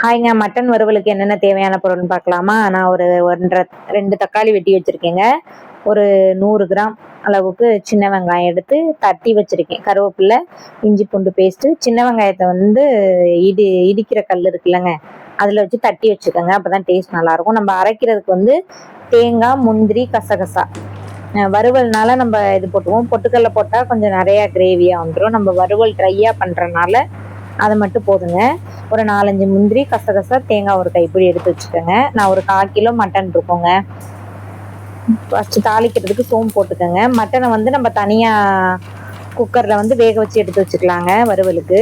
ஹாய்ங்க mutton வறுவலுக்கு என்னென்ன தேவையான பொருள்னு பார்க்கலாமா? நான் ஒரு ஒன்றரை ரெண்டு தக்காளி வெட்டி வச்சுருக்கேங்க. ஒரு நூறு கிராம் அளவுக்கு சின்ன வெங்காயம் எடுத்து தட்டி வச்சுருக்கேன். கருவேப்பிலை இஞ்சி பூண்டு பேஸ்ட்டு சின்ன வெங்காயத்தை வந்து இடி இடிக்கிற கல் இருக்குல்லங்க. அதில் வச்சு தட்டி வச்சுக்கோங்க அப்போ தான் டேஸ்ட் நல்லாயிருக்கும். நம்ம அரைக்கிறதுக்கு வந்து தேங்காய் முந்திரி கசகசா. வறுவல்னால நம்ம இது போட்டுவோம் பொட்டுக்கல்ல போட்டால் கொஞ்சம் நிறையா கிரேவியாக வந்துடும் நம்ம வறுவல் ட்ரையாக பண்ணுறனால அது மட்டும் போதுங்க. ஒரு நாலஞ்சு முந்திரி கசகச தேங்காய் ஒரு கைப்பிடி எடுத்து வச்சுக்கோங்க. நான் ஒரு கால் கிலோ மட்டன் இருக்கோங்க. ஃபஸ்ட்டு தாளிக்கிறதுக்கு சோம்பு போட்டுக்கோங்க. மட்டனை வந்து நம்ம தனியாக குக்கரில் வந்து வேக வச்சு எடுத்து வச்சுக்கலாங்க வறுவலுக்கு.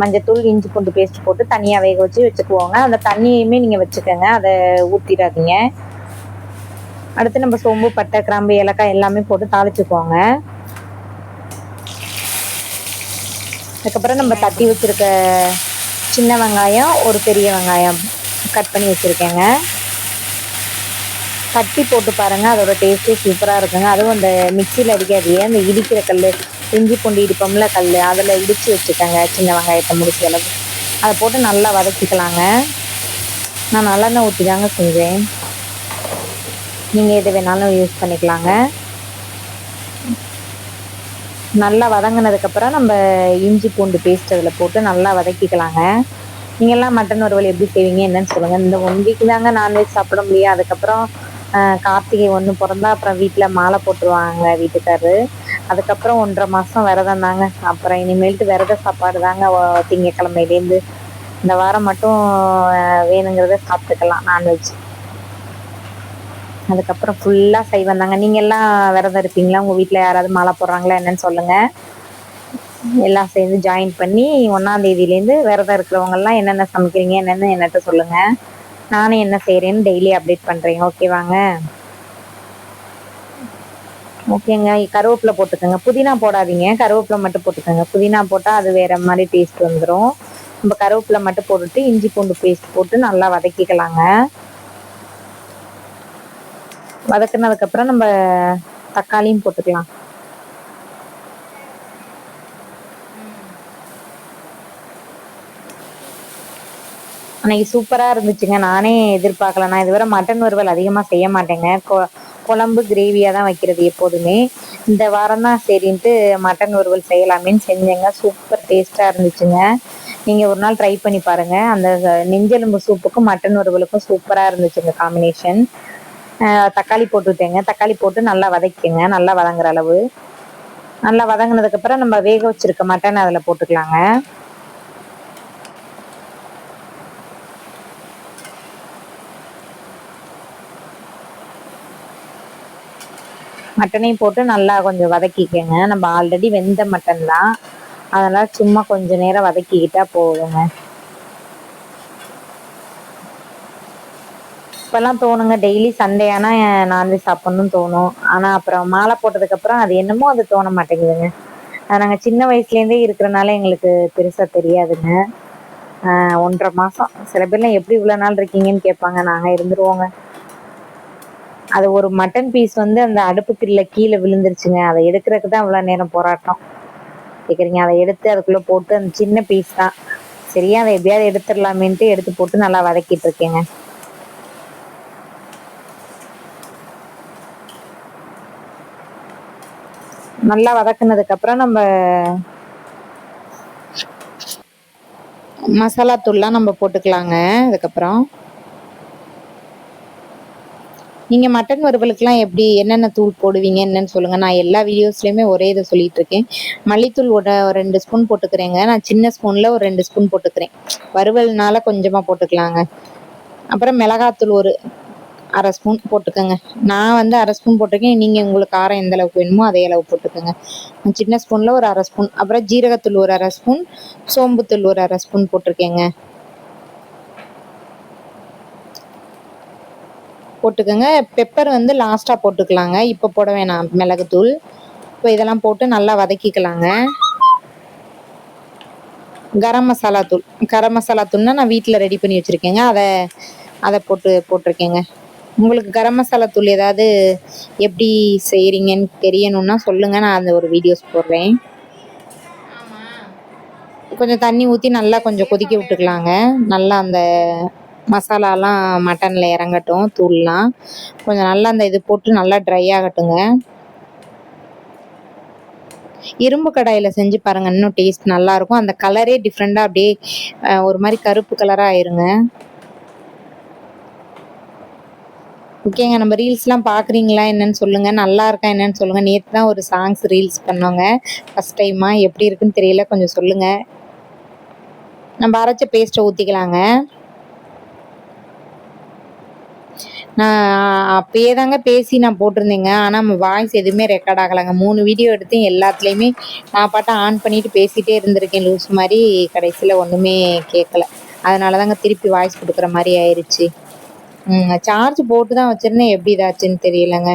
மஞ்சத்தூள் இஞ்சி பூண்டு பேஸ்ட் போட்டு தனியாக வேக வச்சு வச்சுக்குவோங்க. அந்த தண்ணியுமே நீங்கள் வச்சுக்கோங்க. அதை ஊற்றிடாதீங்க அடுத்து நம்ம சோம்பு பட்டை கிராம்பு ஏலக்காய் எல்லாமே போட்டு தாளிச்சுக்குவோங்க. அதுக்கப்புறம் நம்ம தட்டி வச்சிருக்க சின்ன வெங்காயம் ஒரு பெரிய வெங்காயம் கட் பண்ணி வச்சுருக்கேங்க. தட்டி போட்டு பாருங்கள் அதோடய டேஸ்ட்டே சூப்பராக இருக்குங்க. அதுவும் அந்த மிக்சியில் அடிக்காதையே அந்த இடிக்கிற கல் இஞ்சி பூண்டு இடிப்போம்ல கல் அதில் இடித்து வச்சுக்கோங்க சின்ன வெங்காயத்தை முடிச்ச அளவு. அதை போட்டு நல்லா வதக்கிக்கலாங்க. நான் நல்லெண்ணெய் ஊற்றி தாங்க செஞ்சேன். நீங்கள் எது வேணாலும் யூஸ் பண்ணிக்கலாங்க. நல்லா வதங்கினதுக்கப்புறம் நம்ம இஞ்சி பூண்டு பேஸ்ட் அதில் போட்டு நல்லா வதக்கிக்கலாங்க. நீங்கள்லாம் மட்டன் வறுவல் எப்படி செய்வீங்க? என்னன்னு சொல்லுங்கள் இந்த ஒன் வீக் தாங்க நான்வெஜ் சாப்பிட முடியும். அதுக்கப்புறம் கார்த்திகை ஒன்று பிறந்தா அப்புறம் வீட்டில் மாலை போட்டுருவாங்க வீட்டுக்காரரு அதுக்கப்புறம் ஒன்றரை மாதம் விரதம் தாங்க. அப்புறம் இனிமேல்ட்டு விரத சாப்பாடு தாங்க திங்கக்கிழமையிலேருந்து இந்த வாரம் மட்டும் வேணுங்கிறத சாப்பிட்டுக்கலாம் நான்வெஜ் அதுக்கப்புறம் ஃபுல்லாக சைவம் தாங்க. நீங்கள் எல்லாம் விரதம் இருப்பீங்களா? உங்கள் வீட்டில் யாராவது மாலை போடுறாங்களா என்னன்னு சொல்லுங்கள் எல்லாம் சேர்ந்து ஜாயின் பண்ணி ஒன்றாம் தேதியிலேருந்து விரதம் இருக்கிறவங்கெல்லாம் என்னென்ன சமைக்கிறீங்க என்னென்னு என்னட்ட சொல்லுங்கள் நானும் என்ன செய்கிறேன்னு டெய்லி அப்டேட் பண்ணுறேங்க ஓகேவாங்க ஓகேங்க கருவேப்பிலை போட்டுக்கோங்க. புதினா போடாதீங்க. கருவேப்பிலை மட்டும் போட்டுக்கோங்க. புதினா போட்டால் அது வேற மாதிரி டேஸ்ட் வந்துடும் நம்ம கருவேப்பிலை மட்டும் போட்டுட்டு இஞ்சி பூண்டு பேஸ்ட் போட்டு நல்லா வதக்கிக்கலாங்க. வதக்குனதுக்கப்புறம் நம்ம தக்காளியும் போட்டுக்கலாம். அன்னைக்கு சூப்பராக இருந்துச்சுங்க. நானே எதிர்பார்க்கல. நான் இதுவரை மட்டன் வறுவல் அதிகமாக செய்ய மாட்டேங்க. கொ- குழம்பு கிரேவியாக தான் வைக்கிறது எப்போதுமே. இந்த வாரம் தான் சரின்ட்டு மட்டன் வறுவல் செய்யலாமேன்னு செஞ்சேங்க. சூப்பர் டேஸ்ட்டாக இருந்துச்சுங்க. நீங்கள் ஒரு நாள் ட்ரை பண்ணி பாருங்கள் அந்த நெஞ்செலும்பு சூப்புக்கும் மட்டன் வறுவலுக்கும் சூப்பராக இருந்துச்சுங்க காம்பினேஷன். தக்காளி போட்டுட்டேங்க. தக்காளி போட்டு நல்லா வதக்கிங்க நல்லா வதங்குற அளவு. நல்லா வதங்கினதுக்கப்புறம் நம்ம வேக வச்சிருக்க மட்டன் அதில் போட்டுக்கலாங்க. மட்டனையும் போட்டு நல்லா கொஞ்சம் வதக்கிக்கங்க. நம்ம ஆல்ரெடி வெந்த மட்டன் தான். அதனால் சும்மா கொஞ்ச நேரம் வதக்கிக்கிட்டா போதுங்க. இப்போல்லாம் தோணுங்க. டெய்லி சண்டே ஆனால் நான்வெஜ் சாப்பிடணும்னு தோணும். ஆனா அப்புறம் மாலை போட்டதுக்கப்புறம் அது என்னமோ அது தோண மாட்டேங்குதுங்க. நாங்க நாங்கள் சின்ன வயசுலேருந்தே இருக்கிறனால எங்களுக்கு பெருசா தெரியாதுங்க. ஆஹ் ஒன்றரை மாசம். சில பேர்லாம் எப்படி இவ்வளோ நாள் இருக்கீங்கன்னு கேட்பாங்க. நாங்க இருந்துருவோங்க. அது ஒரு மட்டன் பீஸ் வந்து அந்த அடுப்புக்குள்ள கீழே விழுந்துருச்சுங்க. அதை எடுக்கிறதுக்கு தான் இவ்வளோ நேரம் போராட்டம். கேட்குறீங்க அதை எடுத்து அதுக்குள்ளே போட்டு அந்த சின்ன பீஸ் தான். சரியா? அதை எப்படியாவது எடுத்துடலாமேன்ட்டு எடுத்து போட்டு நல்லா வதக்கிட்டு இருக்கேங்க. நல்லா வதக்குனதுக்கு அப்புறம் நம்ம மசாலா தூள்லாம் நம்ம போட்டுக்கலாங்க. அதுக்கப்புறம் நீங்கள் மட்டன் வறுவலுக்குலாம் எப்படி என்னென்ன தூள் போடுவீங்க என்னன்னு சொல்லுங்கள் நான் எல்லா வீடியோஸ்லையுமே ஒரே இதை சொல்லிட்டு இருக்கேன். மல்லித்தூள் ஒரு ஒரு ரெண்டு ஸ்பூன் போட்டுக்கிறேங்க. நான் சின்ன ஸ்பூனில் ஒரு ரெண்டு ஸ்பூன் போட்டுக்கிறேன். வறுவல்னால கொஞ்சமாக போட்டுக்கலாங்க. அப்புறம் மிளகாத்தூள் ஒரு அரை ஸ்பூன் போட்டுக்கோங்க. நான் வந்து அரை ஸ்பூன் போட்டிருக்கேன். நீங்கள் உங்களுக்கு காரம் எந்த அளவுக்கு வேணுமோ அதே அளவு போட்டுக்கோங்க. சின்ன ஸ்பூனில் ஒரு அரை ஸ்பூன் அப்புறம் ஜீரகத்தூள் ஒரு அரை ஸ்பூன் சோம்புத்தூள் ஒரு அரை ஸ்பூன் போட்டிருக்கேங்க. போட்டுக்கோங்க. பெப்பர் வந்து லாஸ்ட்டாக போட்டுக்கலாங்க. இப்போ போட வேணாம். மிளகுத்தூள். இப்போ இதெல்லாம் போட்டு நல்லா வதக்கிக்கலாங்க. கரம் மசாலா தூள். கரம் மசாலா தூள்னா நான் வீட்டில் ரெடி பண்ணி வச்சுருக்கேங்க. அதை அதை போட்டு போட்டிருக்கேங்க. உங்களுக்கு கரம் மசாலா தூள் ஏதாவது எப்படி செய்கிறீங்கன்னு தெரியணும்னா சொல்லுங்கள் நான் அந்த ஒரு வீடியோஸ் போடுறேன். கொஞ்சம் தண்ணி ஊற்றி நல்லா கொஞ்சம் கொதிக்க விட்டுக்கலாங்க. நல்லா அந்த மசாலாலாம் மட்டனில் இறங்கட்டும் தூள்லாம். கொஞ்சம் நல்லா அந்த இது போட்டு நல்லா ட்ரை ஆகட்டுங்க. இரும்பு கடாயில் செஞ்சு பாருங்கள் இன்னும் டேஸ்ட் நல்லாயிருக்கும் அந்த கலரே டிஃப்ரெண்ட்டாக அப்படியே ஒரு மாதிரி கருப்பு கலராக ஆயிருங்க. ஓகேங்க நம்ம ரீல்ஸ்லாம் பார்க்குறீங்களா என்னன்னு சொல்லுங்கள் நல்லா இருக்கா? என்னன்னு சொல்லுங்கள் நேற்று தான் ஒரு சாங்ஸ் ரீல்ஸ் பண்ணோங்க. ஃபஸ்ட் டைமாக எப்படி இருக்குன்னு தெரியல. கொஞ்சம் சொல்லுங்கள் நம்ம அரைச்ச பேஸ்ட்டை ஊற்றிக்கலாங்க நான் அப்பயே தாங்க பேசி நான் போட்டிருந்தேங்க. ஆனால் நம்ம வாய்ஸ் எதுவுமே ரெக்கார்ட் ஆகலைங்க. மூணு வீடியோ எடுத்து எல்லாத்துலேயுமே நான் பாட்டை ஆன் பண்ணிட்டு பேசிகிட்டே இருந்திருக்கேன். லூஸ் மாதிரி கடைசியில் ஒன்றுமே கேட்கல அதனால தாங்க திருப்பி வாய்ஸ் கொடுக்குற மாதிரி ஆயிடுச்சு சார்ஜ் போட்டு தான் வச்சுருந்தேன். எப்படி இதாச்சுன்னு தெரியலங்க.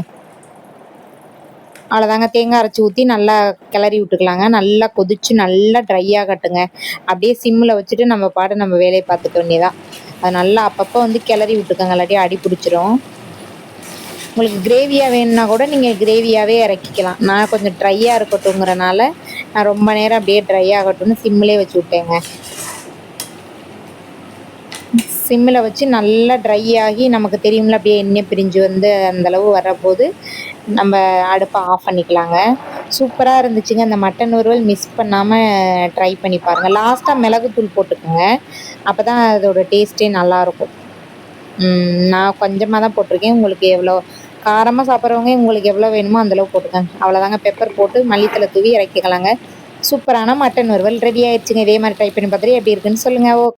அவ்வளோதாங்க தேங்காய் அரைச்சி ஊற்றி நல்லா கிளறி விட்டுக்கலாங்க. நல்லா கொதிச்சு நல்லா ட்ரை ஆகட்டுங்க அப்படியே சிம்மில் வச்சுட்டு நம்ம பாட்டு நம்ம வேலையை பார்த்துக்க வேண்டியதான் அது நல்லா அப்பப்போ வந்து கிளறி விட்டுக்கோங்க. இல்லாட்டி அடி பிடிச்சிரும். உங்களுக்கு கிரேவியாக வேணும்னா கூட நீங்கள் கிரேவியாகவே இறக்கிக்கலாம். நான் கொஞ்சம் ட்ரையாக இருக்கட்டுங்கிறனால நான் ரொம்ப நேரம் அப்படியே ட்ரை ஆகட்டும்னு சிம்மிலே வச்சு விட்டேங்க. சிம்மில் வச்சு நல்லா ட்ரை ஆகி நமக்கு தெரியும்ல அப்படியே எண்ணெய் பிரிஞ்சு வந்து அந்தளவு வரப்போது நம்ம அடுப்பை ஆஃப் பண்ணிக்கலாங்க. சூப்பராக இருந்துச்சுங்க. அந்த மட்டன் வறுவல் மிஸ் பண்ணாமல் ட்ரை பண்ணி பாருங்கள் லாஸ்ட்டாக மிளகுத்தூள் போட்டுக்கோங்க. அப்போ தான் அதோட டேஸ்ட்டே நல்லாயிருக்கும். நான் கொஞ்சமாக தான் போட்டிருக்கேன். உங்களுக்கு எவ்வளோ காரமாக சாப்பிட்றவங்க உங்களுக்கு எவ்வளோ வேணுமோ அந்தளவு போட்டுக்கோங்க. அவ்வளோதாங்க. பெப்பர் போட்டு மல்லித்தலை தூவி இறக்கிக்கலாங்க. சூப்பரான மட்டன் வறுவல் ரெடி ஆயிடுச்சுங்க. இதே மாதிரி ட்ரை பண்ணி பார்த்துட்டு எப்படி இருக்குன்னு சொல்லுங்கள் ஓ